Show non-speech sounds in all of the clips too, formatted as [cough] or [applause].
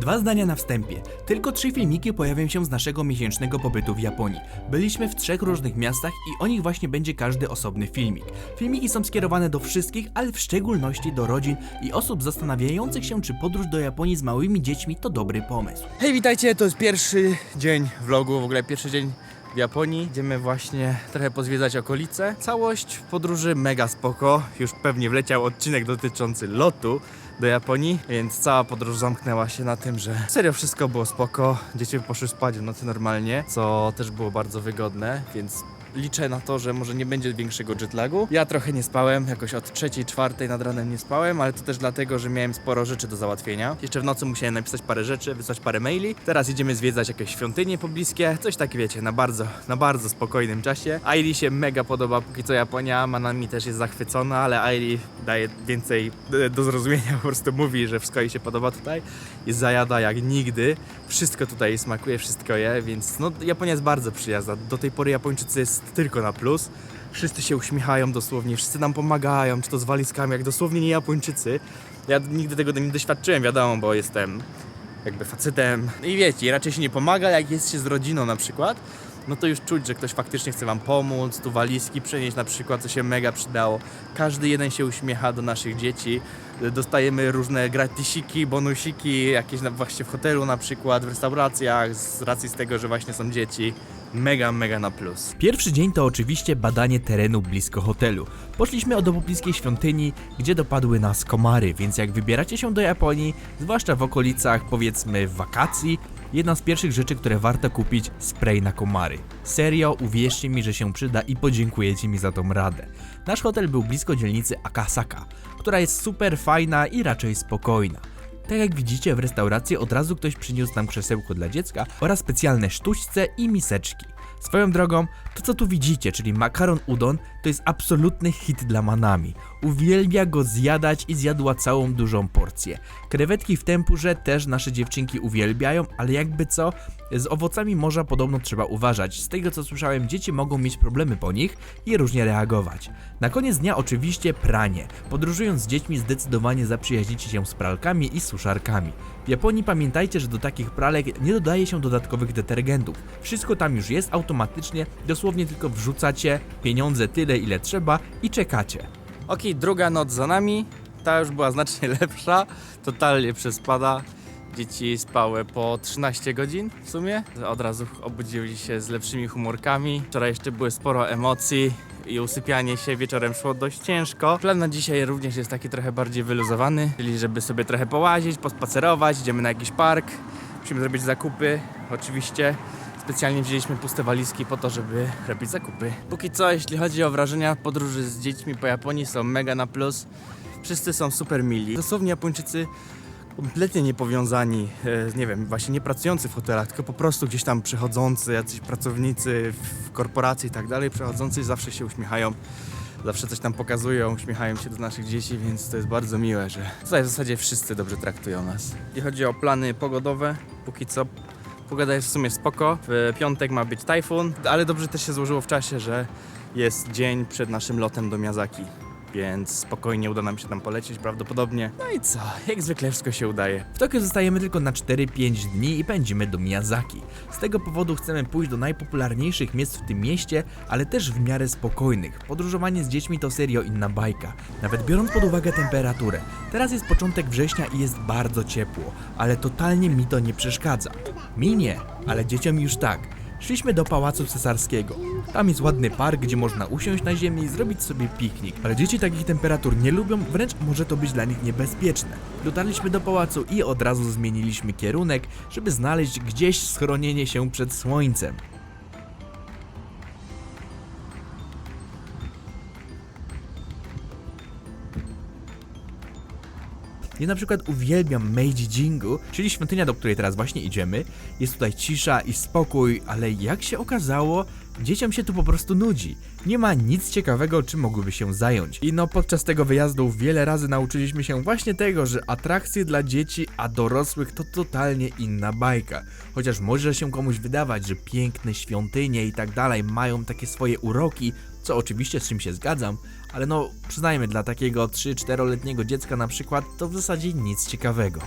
Dwa zdania na wstępie. Tylko trzy filmiki pojawią się z naszego miesięcznego pobytu w Japonii. Byliśmy w trzech różnych miastach i o nich właśnie będzie każdy osobny filmik. Filmiki są skierowane do wszystkich, ale w szczególności do rodzin i osób zastanawiających się, czy podróż do Japonii z małymi dziećmi to dobry pomysł. Hej, witajcie, to jest pierwszy dzień vlogu, w ogóle pierwszy dzień w Japonii. Idziemy właśnie trochę pozwiedzać okolice. Całość podróży mega spoko. Już pewnie wleciał odcinek dotyczący lotu do Japonii, więc cała podróż zamknęła się na tym, że serio wszystko było spoko. Dzieci poszły spać w nocy normalnie, co też było bardzo wygodne, więc liczę na to, że może nie będzie większego jetlagu. Ja trochę nie spałem, jakoś od trzeciej, czwartej nad ranem nie spałem, ale to też dlatego, że miałem sporo rzeczy do załatwienia. Jeszcze w nocy musiałem napisać parę rzeczy, wysłać parę maili. Teraz idziemy zwiedzać jakieś świątynie pobliskie, coś tak wiecie, na bardzo, na bardzo spokojnym czasie. Aili się mega podoba, póki co Japonia, Manami też jest zachwycona, ale Aili daje więcej e, do zrozumienia, [laughs] po prostu mówi, że wszystko jej się podoba tutaj. Jest zajada jak nigdy. Wszystko tutaj smakuje, wszystko je, więc no Japonia jest bardzo przyjazna. Do tej pory Japończycy jest tylko na plus. Wszyscy się uśmiechają dosłownie, wszyscy nam pomagają, czy to z walizkami, jak dosłownie nie Japończycy. Ja nigdy tego nie doświadczyłem, wiadomo, bo jestem jakby facetem. I wiecie, raczej się nie pomaga, jak jest się z rodziną na przykład, no to już czuć, że ktoś faktycznie chce wam pomóc, tu walizki przenieść na przykład, co się mega przydało. Każdy jeden się uśmiecha do naszych dzieci. Dostajemy różne gratisiki, bonusiki, jakieś właśnie w hotelu na przykład, w restauracjach, z racji z tego, że właśnie są dzieci. Mega, mega na plus. Pierwszy dzień to oczywiście badanie terenu blisko hotelu. Poszliśmy do pobliskiej świątyni, gdzie dopadły nas komary, więc jak wybieracie się do Japonii, zwłaszcza w okolicach powiedzmy wakacji, jedna z pierwszych rzeczy, które warto kupić, spray na komary. Serio, uwierzcie mi, że się przyda i podziękujecie mi za tą radę. Nasz hotel był blisko dzielnicy Akasaka, która jest super fajna i raczej spokojna. Tak jak widzicie, w restauracji od razu ktoś przyniósł nam krzesełko dla dziecka oraz specjalne sztućce i miseczki. Swoją drogą, to co tu widzicie, czyli makaron udon, to jest absolutny hit dla Manami. Uwielbia go zjadać i zjadła całą dużą porcję. Krewetki w tempurze też nasze dziewczynki uwielbiają, ale jakby co, z owocami morza podobno trzeba uważać. Z tego co słyszałem, dzieci mogą mieć problemy po nich i różnie reagować. Na koniec dnia oczywiście pranie. Podróżując z dziećmi zdecydowanie zaprzyjaźnicie się z pralkami i suszarkami. W Japonii pamiętajcie, że do takich pralek nie dodaje się dodatkowych detergentów. Wszystko tam już jest automatycznie, dosłownie tylko wrzucacie pieniądze tyle ile trzeba i czekacie. Okej, druga noc za nami. Ta już była znacznie [laughs] lepsza. Totalnie przespada. Dzieci spały po 13 godzin w sumie. Od razu obudziły się z lepszymi humorkami. Wczoraj jeszcze było sporo emocji i usypianie się wieczorem szło dość ciężko. Plan na dzisiaj również jest taki trochę bardziej wyluzowany, czyli żeby sobie trochę połazić, pospacerować, idziemy na jakiś park. Musimy zrobić zakupy, oczywiście. Specjalnie wzięliśmy puste walizki po to, żeby robić zakupy. Póki co, jeśli chodzi o wrażenia podróży z dziećmi po Japonii, są mega na plus. Wszyscy są super mili. Dosłownie Japończycy kompletnie niepowiązani, e, nie wiem, właśnie nie pracujący w hotelach, tylko po prostu gdzieś tam przychodzący, jacyś pracownicy w korporacji i tak dalej, przychodzący zawsze się uśmiechają. Zawsze coś tam pokazują, uśmiechają się do naszych dzieci, więc to jest bardzo miłe, że tutaj w zasadzie wszyscy dobrze traktują nas. Jeśli chodzi o plany pogodowe, póki co Pogoda jest w sumie spoko. W piątek ma być tajfun, ale dobrze też się złożyło w czasie, że jest dzień przed naszym lotem do Miyazaki. Więc spokojnie uda nam się tam polecieć prawdopodobnie. No i co? Jak zwykle wszystko się udaje. W Tokio zostajemy tylko na 4-5 dni i pędzimy do Miyazaki. Z tego powodu chcemy pójść do najpopularniejszych miejsc w tym mieście, ale też w miarę spokojnych. Podróżowanie z dziećmi to serio inna bajka, nawet biorąc pod uwagę temperaturę. Teraz jest początek września i jest bardzo ciepło, ale totalnie mi to nie przeszkadza. Mi nie, ale dzieciom już tak. Szliśmy do Pałacu Cesarskiego. Tam jest ładny park, gdzie można usiąść na ziemi i zrobić sobie piknik. Ale dzieci takich temperatur nie lubią, wręcz może to być dla nich niebezpieczne. Dotarliśmy do pałacu i od razu zmieniliśmy kierunek, żeby znaleźć gdzieś schronienie się przed słońcem. Ja na przykład uwielbiam Meiji Jingu, czyli świątynia, do której teraz właśnie idziemy. Jest tutaj cisza i spokój, ale jak się okazało, dzieciom się tu po prostu nudzi. Nie ma nic ciekawego, czym mogłyby się zająć. I no, podczas tego wyjazdu wiele razy nauczyliśmy się właśnie tego, że atrakcje dla dzieci, a dorosłych to totalnie inna bajka. Chociaż może się komuś wydawać, że piękne świątynie i tak dalej mają takie swoje uroki, co oczywiście z czym się zgadzam, ale no przyznajmy, dla takiego 3-4-letniego dziecka na przykład to w zasadzie nic ciekawego.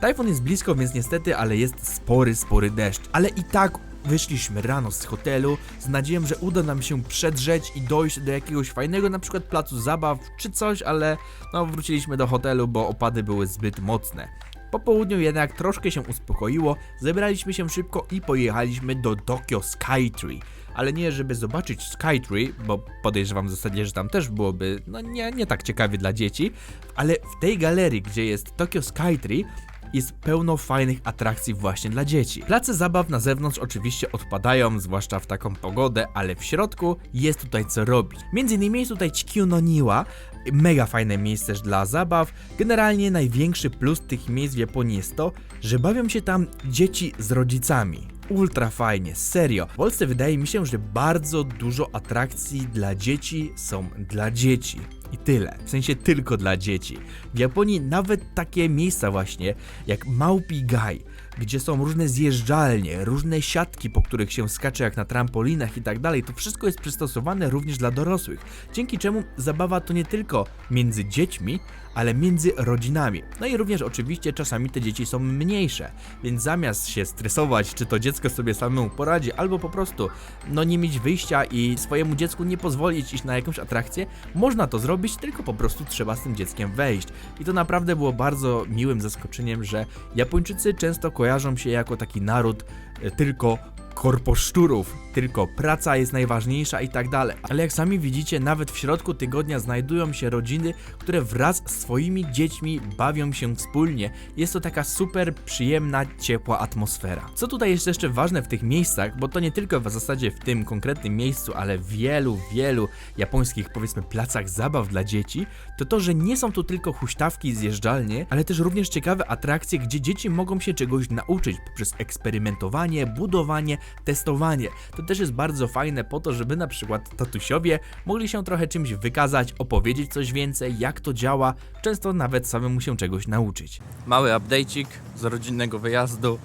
Tajfun jest blisko, więc niestety, ale jest spory, spory deszcz. Ale i tak wyszliśmy rano z hotelu z nadzieją, że uda nam się przedrzeć i dojść do jakiegoś fajnego na przykład placu zabaw czy coś, ale no wróciliśmy do hotelu, bo opady były zbyt mocne. Po południu jednak troszkę się uspokoiło, zebraliśmy się szybko i pojechaliśmy do Tokyo Skytree. Ale nie żeby zobaczyć Skytree, bo podejrzewam w zasadzie, że tam też byłoby no nie, nie tak ciekawie dla dzieci, ale w tej galerii, gdzie jest Tokyo Skytree, jest pełno fajnych atrakcji właśnie dla dzieci. Place zabaw na zewnątrz oczywiście odpadają, zwłaszcza w taką pogodę, ale w środku jest tutaj co robić. Między innymi jest tutaj Chikyu no Niwa, mega fajne miejsce dla zabaw. Generalnie największy plus tych miejsc w Japonii jest to, że bawią się tam dzieci z rodzicami. Ultra fajnie, serio. W Polsce wydaje mi się, że bardzo dużo atrakcji dla dzieci są dla dzieci. I tyle. W sensie tylko dla dzieci. W Japonii nawet takie miejsca właśnie, jak Maupi Gai, gdzie są różne zjeżdżalnie, różne siatki, po których się skacze jak na trampolinach i tak dalej, to wszystko jest przystosowane również dla dorosłych. Dzięki czemu zabawa to nie tylko między dziećmi, ale między rodzinami. No i również oczywiście czasami te dzieci są mniejsze, więc zamiast się stresować, czy to dziecko sobie samemu poradzi, albo po prostu no nie mieć wyjścia i swojemu dziecku nie pozwolić iść na jakąś atrakcję, można to zrobić, tylko po prostu trzeba z tym dzieckiem wejść. I to naprawdę było bardzo miłym zaskoczeniem, że Japończycy często kojarzą się jako taki naród e, tylko korposzczurów, tylko praca jest najważniejsza i tak dalej. Ale jak sami widzicie, nawet w środku tygodnia znajdują się rodziny, które wraz z swoimi dziećmi bawią się wspólnie. Jest to taka super przyjemna, ciepła atmosfera. Co tutaj jest jeszcze ważne w tych miejscach, bo to nie tylko w zasadzie w tym konkretnym miejscu, ale wielu, wielu japońskich powiedzmy placach zabaw dla dzieci, to to, że nie są tu tylko huśtawki i zjeżdżalnie, ale też również ciekawe atrakcje, gdzie dzieci mogą się czegoś nauczyć poprzez eksperymentowanie, budowanie, testowanie. To też jest bardzo fajne po to, żeby na przykład tatusiowie mogli się trochę czymś wykazać, opowiedzieć coś więcej, jak to działa, często nawet samemu się czegoś nauczyć. Mały update'ik z rodzinnego wyjazdu.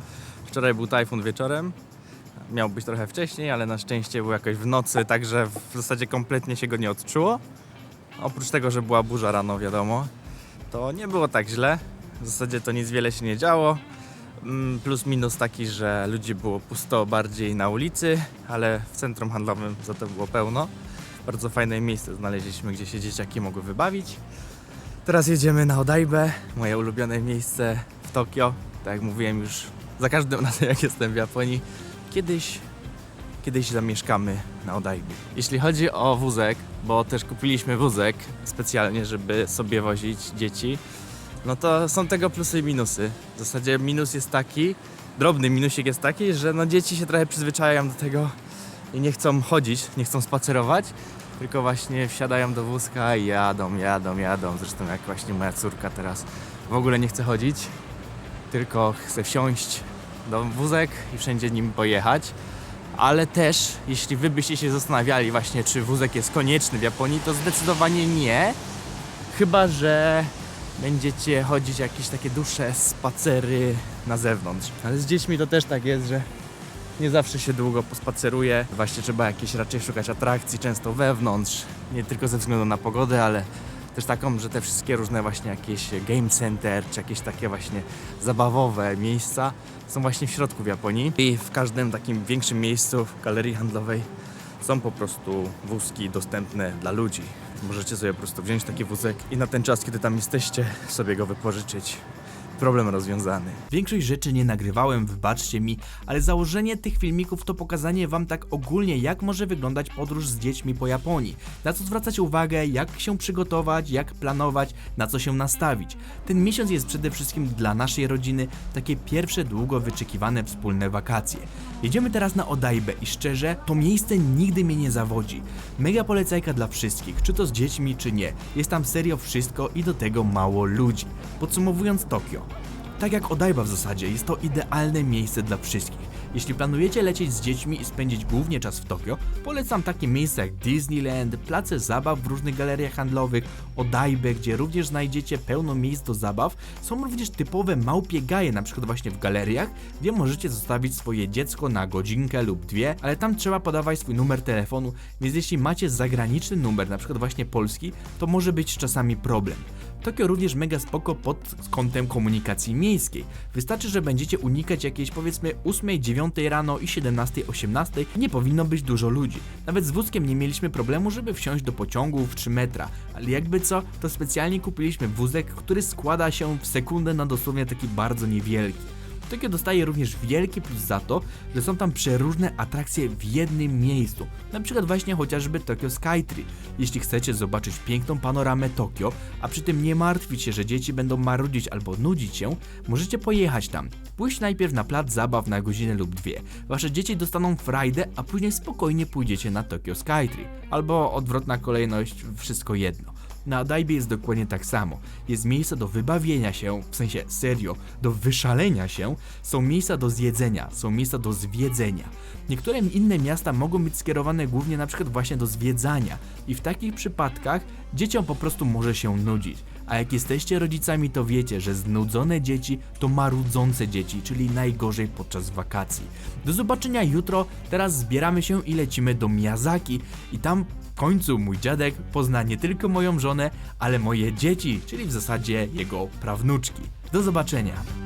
Wczoraj był tajfun wieczorem. Miał być trochę wcześniej, ale na szczęście był jakoś w nocy, także w zasadzie kompletnie się go nie odczuło. Oprócz tego, że była burza rano, wiadomo, to nie było tak źle. W zasadzie to nic wiele się nie działo. Mm, Plus minus taki, że ludzi było pusto bardziej na ulicy, ale w centrum handlowym za to było pełno. Bardzo fajne miejsce znaleźliśmy, gdzie się dzieciaki mogły wybawić. Teraz jedziemy na Odaibe, moje ulubione miejsce w Tokio. Tak jak mówiłem już za każdym [laughs] razem jak jestem w Japonii. Kiedyś, kiedyś zamieszkamy na Odaibe. Jeśli chodzi o wózek, bo też kupiliśmy wózek specjalnie, żeby sobie wozić dzieci, no to są tego plusy i minusy. W zasadzie minus jest taki, drobny minusik jest taki, że no dzieci się trochę przyzwyczajają do tego i nie chcą chodzić, nie chcą spacerować, tylko właśnie wsiadają do wózka i jadą, jadą, jadą. Zresztą jak właśnie moja córka teraz w ogóle nie chce chodzić, tylko chce wsiąść do wózek i wszędzie nim pojechać. Ale też, jeśli wy byście się zastanawiali właśnie, czy wózek jest konieczny w Japonii, to zdecydowanie nie. Chyba, że będziecie chodzić jakieś takie dłuższe spacery na zewnątrz. Ale z dziećmi to też tak jest, że nie zawsze się długo pospaceruje. Właśnie trzeba jakieś raczej szukać atrakcji, często wewnątrz. Nie tylko ze względu na pogodę, ale też taką, że te wszystkie różne właśnie jakieś game center, czy jakieś takie właśnie zabawowe miejsca są właśnie w środku w Japonii. I w każdym takim większym miejscu, w galerii handlowej są po prostu wózki dostępne dla ludzi. Możecie sobie po prostu wziąć taki wózek i na ten czas, kiedy tam jesteście, sobie go wypożyczyć. Problem rozwiązany. Większość rzeczy nie nagrywałem, wybaczcie mi, ale założenie tych filmików to pokazanie wam tak ogólnie, jak może wyglądać podróż z dziećmi po Japonii. Na co zwracać uwagę, jak się przygotować, jak planować, na co się nastawić. Ten miesiąc jest przede wszystkim dla naszej rodziny takie pierwsze długo wyczekiwane wspólne wakacje. Jedziemy teraz na Odaibe i szczerze, to miejsce nigdy mnie nie zawodzi. Mega polecajka dla wszystkich, czy to z dziećmi, czy nie. Jest tam serio wszystko i do tego mało ludzi. Podsumowując Tokio, tak jak Odaiba w zasadzie, jest to idealne miejsce dla wszystkich. Jeśli planujecie lecieć z dziećmi i spędzić głównie czas w Tokio, polecam takie miejsca jak Disneyland, place zabaw w różnych galeriach handlowych, Odaibe, gdzie również znajdziecie pełno miejsc do zabaw. Są również typowe małpie gaje, na przykład właśnie w galeriach, gdzie możecie zostawić swoje dziecko na godzinkę lub dwie, ale tam trzeba podawać swój numer telefonu, więc jeśli macie zagraniczny numer, na przykład właśnie polski, to może być czasami problem. Tokio również mega spoko pod kątem komunikacji miejskiej. Wystarczy, że będziecie unikać jakiejś powiedzmy 8, 9 rano i 17, 18 nie powinno być dużo ludzi. Nawet z wózkiem nie mieliśmy problemu, żeby wsiąść do pociągów czy metra, ale jakby co, to specjalnie kupiliśmy wózek, który składa się w sekundę na dosłownie taki bardzo niewielki. Tokio dostaje również wielki plus za to, że są tam przeróżne atrakcje w jednym miejscu. Na przykład właśnie chociażby Tokyo Skytree. Jeśli chcecie zobaczyć piękną panoramę Tokio, a przy tym nie martwić się, że dzieci będą marudzić albo nudzić się, możecie pojechać tam. Pójść najpierw na plac zabaw na godzinę lub dwie. Wasze dzieci dostaną frajdę, a później spokojnie pójdziecie na Tokyo Skytree. Albo odwrotna kolejność, wszystko jedno. Na Daibie jest dokładnie tak samo. Jest miejsce do wybawienia się, w sensie serio, do wyszalenia się, są miejsca do zjedzenia, są miejsca do zwiedzenia. Niektóre inne miasta mogą być skierowane głównie na przykład właśnie do zwiedzania i w takich przypadkach dzieciom po prostu może się nudzić. A jak jesteście rodzicami, to wiecie, że znudzone dzieci to marudzące dzieci, czyli najgorzej podczas wakacji. Do zobaczenia jutro, teraz zbieramy się i lecimy do Miyazaki i tam w końcu mój dziadek pozna nie tylko moją żonę, ale moje dzieci, czyli w zasadzie jego prawnuczki. Do zobaczenia.